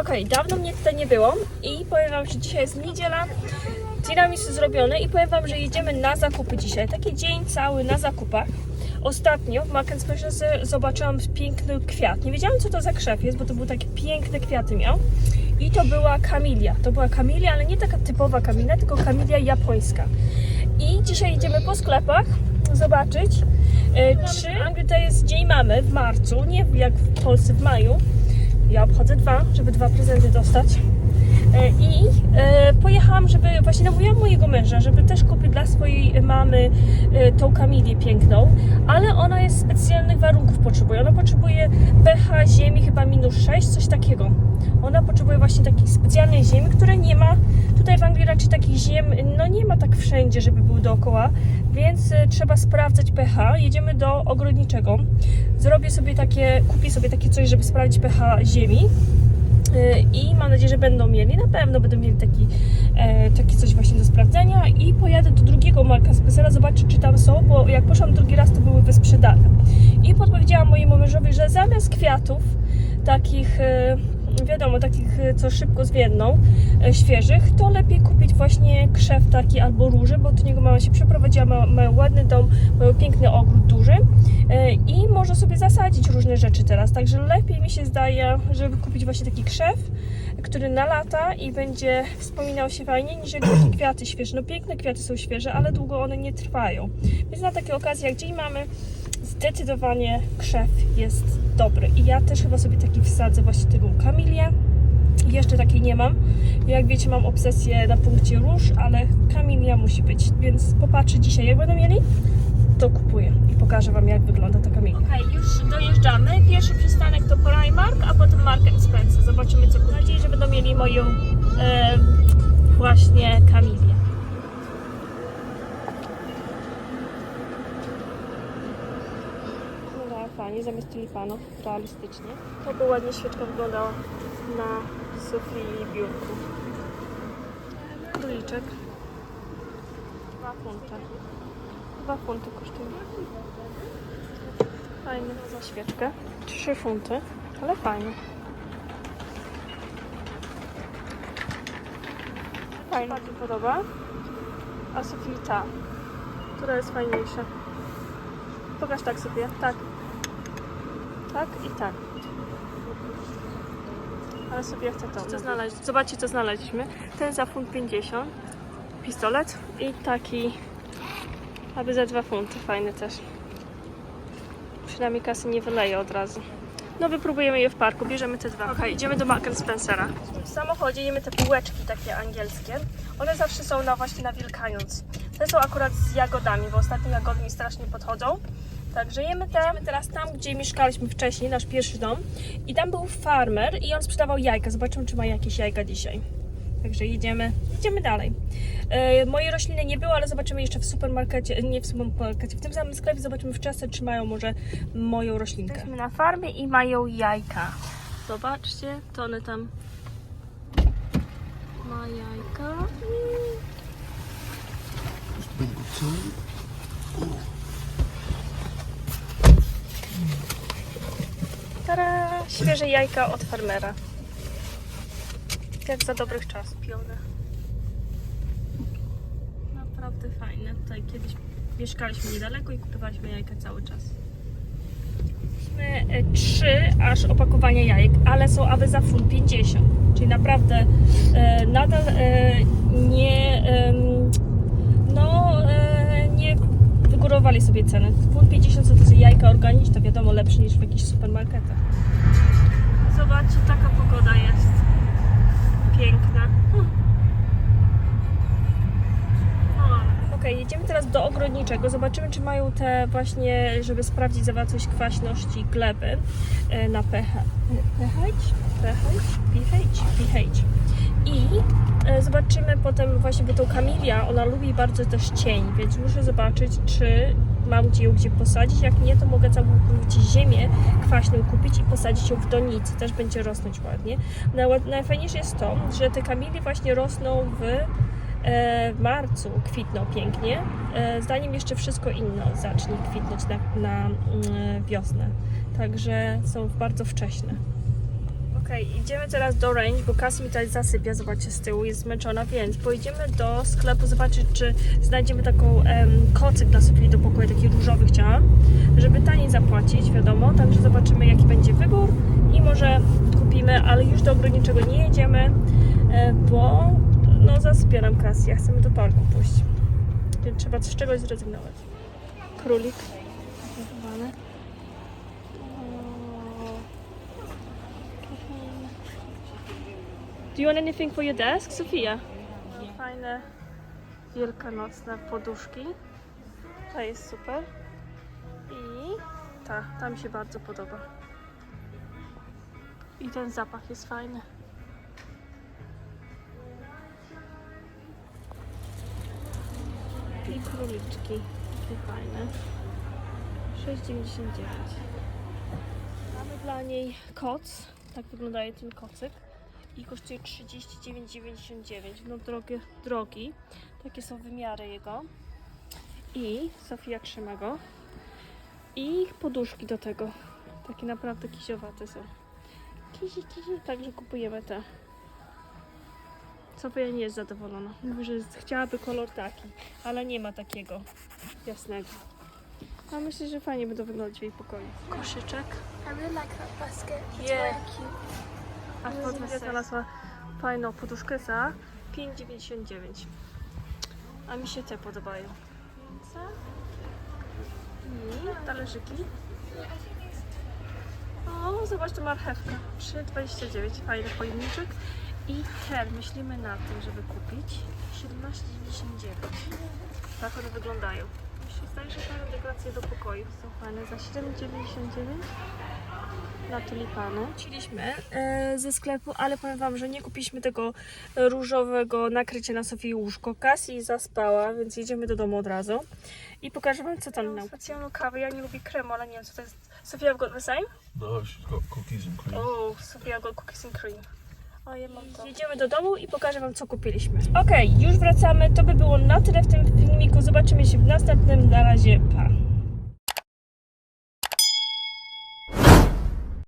Okej, dawno mnie tutaj nie było i powiem Wam, że dzisiaj jest niedziela, tiramisu zrobione i powiem Wam, że jedziemy na zakupy dzisiaj. Taki dzień cały na zakupach. Ostatnio w Mark Spencerze zobaczyłam piękny kwiat. Nie wiedziałam, co to za krzew jest, bo to były takie piękne kwiaty miał. I to była kamilia. To była kamilia, ale nie taka typowa kamilia, tylko kamilia japońska. I dzisiaj idziemy po sklepach zobaczyć, e, czy Anglii to jest Dzień Mamy w marcu, nie jak w Polsce w maju. Ja obchodzę dwa, żeby dwa prezenty dostać. E, I e, pojechałam, żeby właśnie namówiłam mojego męża, żeby też kupić dla swojej mamy e, tą kamilię piękną, ale ona jest specjalnych warunków potrzebuje. Ona potrzebuje pH ziemi chyba minus 6, coś takiego. Ona potrzebuje właśnie takiej specjalnej ziemi, której nie ma. Tutaj w Anglii raczej takich ziem, no nie ma tak wszędzie, żeby był dookoła, więc trzeba sprawdzać pH. Jedziemy do ogrodniczego. Zrobię sobie takie, kupię sobie takie coś, żeby sprawdzić pH ziemi. Y, i mam nadzieję, że będą mieli, na pewno będą mieli taki, e, taki coś właśnie do sprawdzenia i pojadę do drugiego Marka Spencera zobaczyć, czy tam są, bo jak poszłam drugi raz, to były wysprzedane. I podpowiedziałam mojemu mężowi, że zamiast kwiatów, takich, e, wiadomo, takich, e, co szybko zwiędną, e, świeżych, to lepiej kupić właśnie krzew taki albo róże, bo do niego mama się przeprowadziła, ma, mają ładny dom, mają piękny ogród może sobie zasadzić różne rzeczy teraz, także lepiej mi się zdaje, żeby kupić właśnie taki krzew, który na lata i będzie wspominał się fajnie, niż takie kwiaty świeże. No piękne kwiaty są świeże, ale długo one nie trwają. Więc na takie okazje jak dzień mamy, zdecydowanie krzew jest dobry. I ja też chyba sobie taki wsadzę właśnie tego kamilię. Jeszcze takiej nie mam. Jak wiecie, mam obsesję na punkcie róż, ale kamilia musi być. Więc popatrzę dzisiaj, jak będą mieli, to kupuję i pokażę Wam, jak wygląda taka mini. Okej, okay, już dojeżdżamy. Pierwszy przystanek to Primark, a potem Mark Spencer. Zobaczymy, co Mam nadzieję, że będą mieli moją właśnie kamilię. Pani zamiast tulipanów, realistycznie. To by ładnie świeczka wyglądała na sufli i biurku. Króliczek. Dwa funta. 2 funty kosztuje. Fajnie no, za świeczkę. 3 funty, ale fajny. Fajny. Bardzo podoba. A sufita, która jest fajniejsza. Pokaż tak sobie. Tak. Tak i tak. Ale sobie chcę to. Co znaleźć? Zobaczcie, co znaleźliśmy. Ten za funt 50. Pistolet i taki aby za 2 funty. Fajny też. Przynajmniej kasy nie wyleje od razu. No wypróbujemy je w parku, bierzemy te dwa. Okej, idziemy do Mark Spencera. W samochodzie jemy te bułeczki takie angielskie. One zawsze są na właśnie na Wielkanoc. Te są akurat z jagodami, bo ostatnio jagody mi strasznie podchodzą. Także jemy te. Jemy teraz tam, gdzie mieszkaliśmy wcześniej, nasz pierwszy dom. I tam był farmer i on sprzedawał jajka. Zobaczymy, czy ma jakieś jajka dzisiaj. Także jedziemy, jedziemy dalej. E, mojej rośliny nie było, ale zobaczymy jeszcze w supermarkecie, nie w supermarkecie, w tym samym sklepie zobaczymy w czasce, czy mają może moją roślinkę. Jesteśmy na farmie i mają jajka. Zobaczcie, to one tam ma jajka. Tara, świeże jajka od farmera. Jak za dobrych czasów pione. Naprawdę fajne. Tutaj kiedyś mieszkaliśmy niedaleko i kupowaliśmy jajka cały czas. Mieliśmy e, trzy aż opakowania jajek, ale są aby za full 50. Czyli naprawdę e, nadal e, nie no e, nie wygórowali sobie ceny. Full 50 to są jajka organiczne, wiadomo lepsze niż w jakichś supermarketach. Zobaczcie, taka pogoda jest. Piękna. Okej, jedziemy teraz do ogrodniczego. Zobaczymy, czy mają te właśnie, żeby sprawdzić zawartość kwaśności gleby e, na pH. pH? pH? pH? pH. I e, zobaczymy potem właśnie, bo tą kamilia, ona lubi bardzo też cień, więc muszę zobaczyć, czy mam gdzie ją gdzie posadzić. Jak nie, to mogę całkowicie ziemię kwaśną kupić i posadzić ją w donicy. Też będzie rosnąć ładnie. Naj- Najfajniejsze jest to, że te kamilie właśnie rosną w e, w marcu kwitną pięknie, e, zanim jeszcze wszystko inne zacznie kwitnąć na, na mm, wiosnę. Także są bardzo wcześne. Okej, idziemy teraz do Range, bo Cassie mi tutaj zasypia, zobaczcie z tyłu, jest zmęczona, więc pojedziemy do sklepu zobaczyć, czy znajdziemy taką em, kocyk dla Sofii do pokoju, taki różowy chciałam, żeby taniej zapłacić, wiadomo, także zobaczymy jaki będzie wybór i może kupimy, ale już do ogród niczego nie jedziemy, e, bo no zasypia nam Cassie, a chcemy do parku pójść, więc trzeba z czegoś zrezygnować. Królik. zachowany. Do you want anything for your desk, Sofia? Fajne wielkanocne poduszki. Ta jest super. I ta, ta mi się bardzo podoba. I ten zapach jest fajny. I króliczki. Takie fajne. 6,99. Mamy dla niej koc. Tak wygląda ten kocyk. I kosztuje 39,99. No drogie, drogi. Takie są wymiary jego. I Sofia trzyma go. I poduszki do tego. Takie naprawdę kisiowate są. Kisi, kisi. Także kupujemy te. Sofia nie jest zadowolona. Mówi, że chciałaby kolor taki, ale nie ma takiego jasnego. A myślę, że fajnie będą wyglądać w jej pokoju. Koszyczek. I really like that basket. It's Yeah. very cute. A nice. znalazła fajną poduszkę za 5,99. A mi się te podobają. I talerzyki. O, zobacz to marchewka. 3,29. Fajny pojemniczek. I ten myślimy na tym, żeby kupić 17,99. Tak one wyglądają. Mi się zdaje, że fajne dekoracje do pokoju są fajne za 7,99 na tulipany. Wróciliśmy e, ze sklepu, ale powiem Wam, że nie kupiliśmy tego różowego nakrycia na Sofii łóżko. Cassie zaspała, więc jedziemy do domu od razu. I pokażę Wam, co tam nam. Specjalną kawę. Ja nie lubię kremu, ale nie wiem, co to jest. Sofia, got the same? No, she's got cookies and cream. O, Sofia, got cookies and cream. O, ja mam to. Jedziemy do domu i pokażę Wam, co kupiliśmy. Okej, już wracamy. To by było na tyle w tym filmiku. Zobaczymy się w następnym. Na razie, pa.